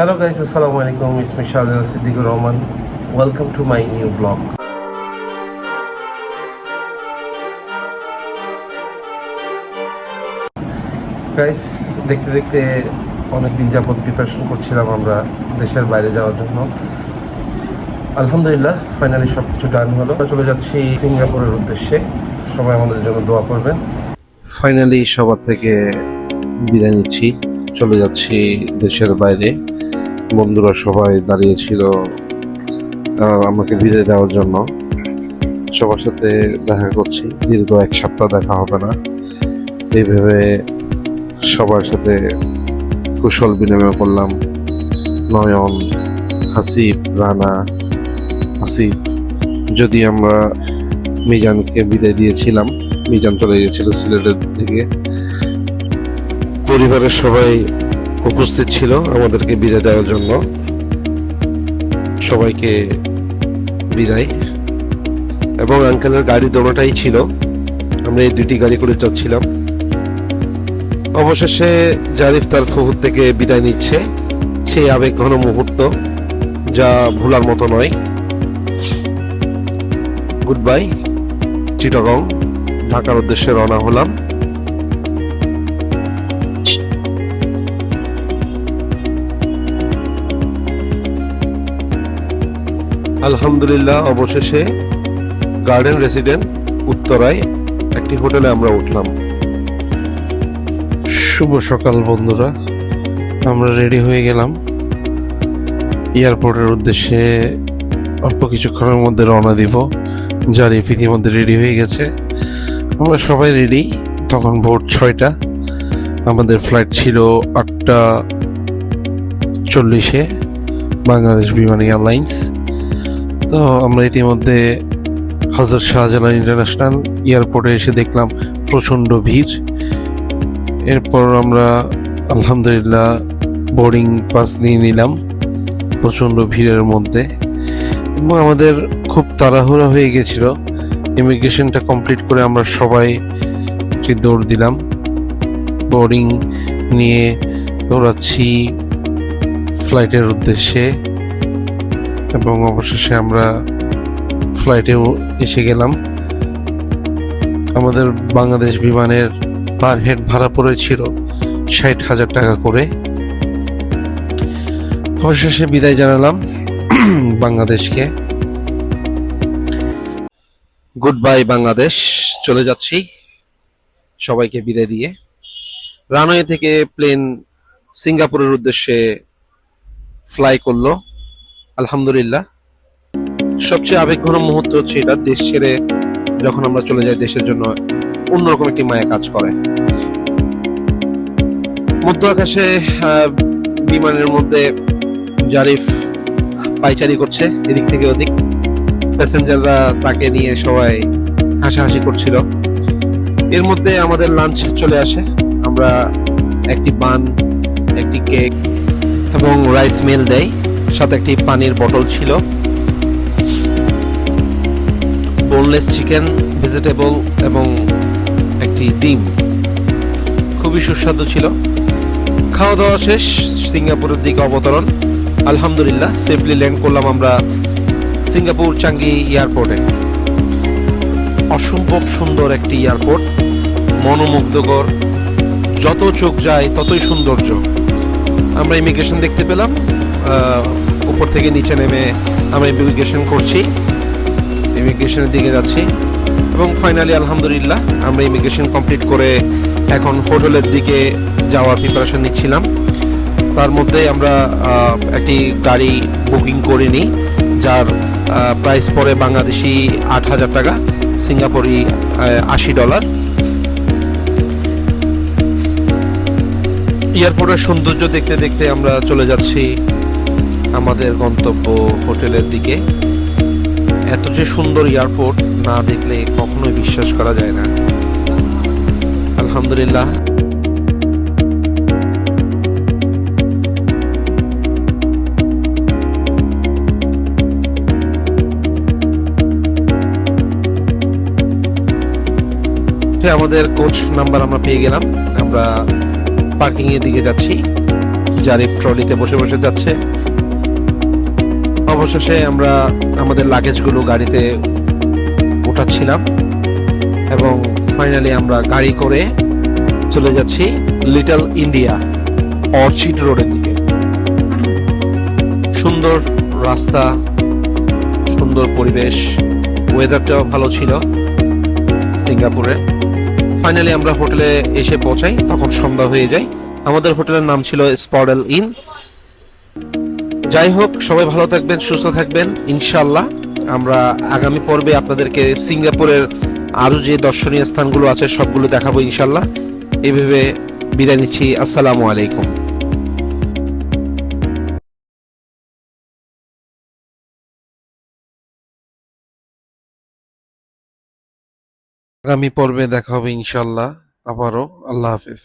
Hello guys, আসসালামু আলাইকুম me Shahzad Siddiqur Rahman. Welcome to my new blog. Guys দেখতে দেখতে অনেক দিন যাবত প্রিপারেশন করছিলাম আমরা দেশের বাইরে যাওয়ার জন্য। আলহামদুলিল্লাহ ফাইনালি সব কিছু ডান হলো চলে যাচ্ছি সিঙ্গাপুরের উদ্দেশ্যে। সবাই আমাদের জন্য দোয়া করবেন। ফাইনালি সবার থেকে বিদায় নিচ্ছি। চলে যাচ্ছি দেশের বাইরে। বন্ধুরা সবাই দাঁড়িয়েছিল আমাকে বিদায় দেওয়ার জন্য। সবার সাথে দেখা করছি। দীর্ঘ এক সপ্তাহ দেখা হবে না। এইভাবে সবার সাথে কুশল বিনিময় করলাম। নয়ন হাসিফ রানা, আসিফ, যদি আমরা মিজানকে বিদায় দিয়েছিলাম, মিজান চলে গিয়েছিল সিলেটের থেকে পরিবারের সবাই উপস্থিত ছিল আমাদেরকে বিদায় দেওয়ার জন্য। সবাইকে বিদায়। এবং আঙ্কেলের গাড়ি দোনোটাই ছিল। আমরা এই দুটি গাড়ি করে যাচ্ছিলাম। অবশেষে জারিফ তার ফুহুর থেকে বিদায় নিচ্ছে। সেই আবেগ ঘন মুহূর্ত যা ভোলার মতো নয়। গুড বাই, চিটাগং, ঢাকার উদ্দেশ্যে রওনা হলাম। আলহামদুলিল্লাহ, অবশেষে গার্ডেন রেসিডেন্ট উত্তরায় একটি হোটেলে আমরা উঠলাম। শুভ সকাল বন্ধুরা, আমরা রেডি হয়ে গেলাম। এয়ারপোর্টের উদ্দেশ্যে অল্প কিছুক্ষণের মধ্যে রওনা দিব জারিফ ইতিমধ্যে রেডি হয়ে গেছে। আমরা সবাই রেডি, তখন ভোর ছয়টা। আমাদের ফ্লাইট ছিল আটটা চল্লিশে, বাংলাদেশ বিমান এয়ারলাইন্স। তো আমরা ইতিমধ্যে হজরত শাহজালাল ইন্টারন্যাশনাল এয়ারপোর্টে এসে দেখলাম প্রচণ্ড ভিড়। এরপর আমরা আলহামদুলিল্লাহ বোর্ডিং পাস নিয়ে নিলাম প্রচণ্ড ভিড়ের মধ্যে। এবং আমাদের খুব তাড়াহুড়া হয়ে গেছিল। ইমিগ্রেশনটা কমপ্লিট করে আমরা সবাই একটি দৌড় দিলাম। বোর্ডিং নিয়ে দৌড়াচ্ছি ফ্লাইটের উদ্দেশ্যে। এবং অবশেষে আমরা ফ্লাইটেও এসে গেলাম। আমাদের বাংলাদেশ বিমানের পার হেড ভাড়া পড়েছিল ষাট হাজার টাকা করে। অবশেষে বিদায় জানালাম বাংলাদেশকে। Good bye Bangladesh. চলে যাচ্ছি সবাইকে বিদায় দিয়ে। রানওয়ে থেকে প্লেন সিঙ্গাপুরের উদ্দেশ্যে ফ্লাই করল। আলহামদুলিল্লাহ। সবচেয়ে আবেগঘন মুহূর্ত হচ্ছে এটা, দেশ ছেড়ে যখন আমরা চলে যাই দেশের জন্য অন্যরকম একটি মায়া কাজ করে। মধ্য আকাশে বিমানের মধ্যে জারিফ পাইচারি করছে এদিক থেকে ওদিক। প্যাসেঞ্জাররা তাকে নিয়ে সবাই হাসাহাসি করছিল। এর মধ্যে আমাদের লাঞ্চ চলে আসে। আমরা একটি বান, একটি কেক এবং রাইস মিল দেয় সাথে একটি পানির বটল ছিল। বোনলেস চিকেন, ভেজিটেবল এবং একটি ডিম। খুবই সুস্বাদু ছিল। খাওয়া দাওয়া শেষ, সিঙ্গাপুরের দিকে অবতরণ। আলহামদুলিল্লাহ সেফলি ল্যান্ড করলাম আমরা সিঙ্গাপুর চাঙ্গি এয়ারপোর্টে। অসম্ভব সুন্দর একটি এয়ারপোর্ট। মনোমুগ্ধকর। যত চোখ যায় ততই সৌন্দর্য। আমরা ইমিগ্রেশন দেখতে পেলাম। উপর থেকে নিচে নেমে আমরা ইমিগ্রেশন করছি। ইমিগ্রেশনের দিকে যাচ্ছি। এবং ফাইনালি আলহামদুলিল্লাহ, আমরা ইমিগ্রেশন কমপ্লিট করে এখন হোটেলের দিকে যাওয়ার প্রিপারেশন নিচ্ছিলাম। তার মধ্যে আমরা একটি গাড়ি বুকিং করে নিই যার প্রাইস পড়ে বাংলাদেশি আট হাজার টাকা, সিঙ্গাপুরি আশি ডলার। এয়ারপোর্টের সৌন্দর্য দেখতে দেখতে আমরা চলে যাচ্ছি আমাদের গন্তব্য হোটেলের দিকে। এত যে সুন্দর এয়ারপোর্ট, না দেখলে কখনোই বিশ্বাস করা যায় না। আলহামদুলিল্লাহ। আমাদের কোচ নাম্বার আমরা পেয়ে গেলাম। আমরা পার্কিং এর দিকে যাচ্ছি। জারিফ ট্রলিতে বসে বসে যাচ্ছে অবশেষে আমরা আমাদের লাগেজগুলো গাড়িতে উঠাচ্ছিলাম এবং ফাইনালি আমরা গাড়ি করে চলে যাচ্ছি লিটল ইন্ডিয়া অর্চিড রোডের দিকে। সুন্দর রাস্তা, সুন্দর পরিবেশ ওয়েদারটাও ভালো ছিল সিঙ্গাপুরে। ফাইনালি আমরা হোটেলে এসে পৌঁছাই, তখন সন্ধ্যা হয়ে যায়। আমাদের হোটেলের নাম ছিল স্পডেল ইন যাই হোক, সবাই ভালো থাকবেন, সুস্থ থাকবেন। ইনশাল্লাহ আমরা আগামী পর্বে আপনাদেরকে সিঙ্গাপুরের আরও যে দর্শনীয় স্থানগুলো আছে, সবগুলো দেখাবো ইনশাল্লাহ এইভাবে বিদায় নিচ্ছি। আসসালামু আলাইকুম। আগামী পর্বে দেখা হবে ইনশাল্লাহ আবারও আল্লাহ হাফেজ।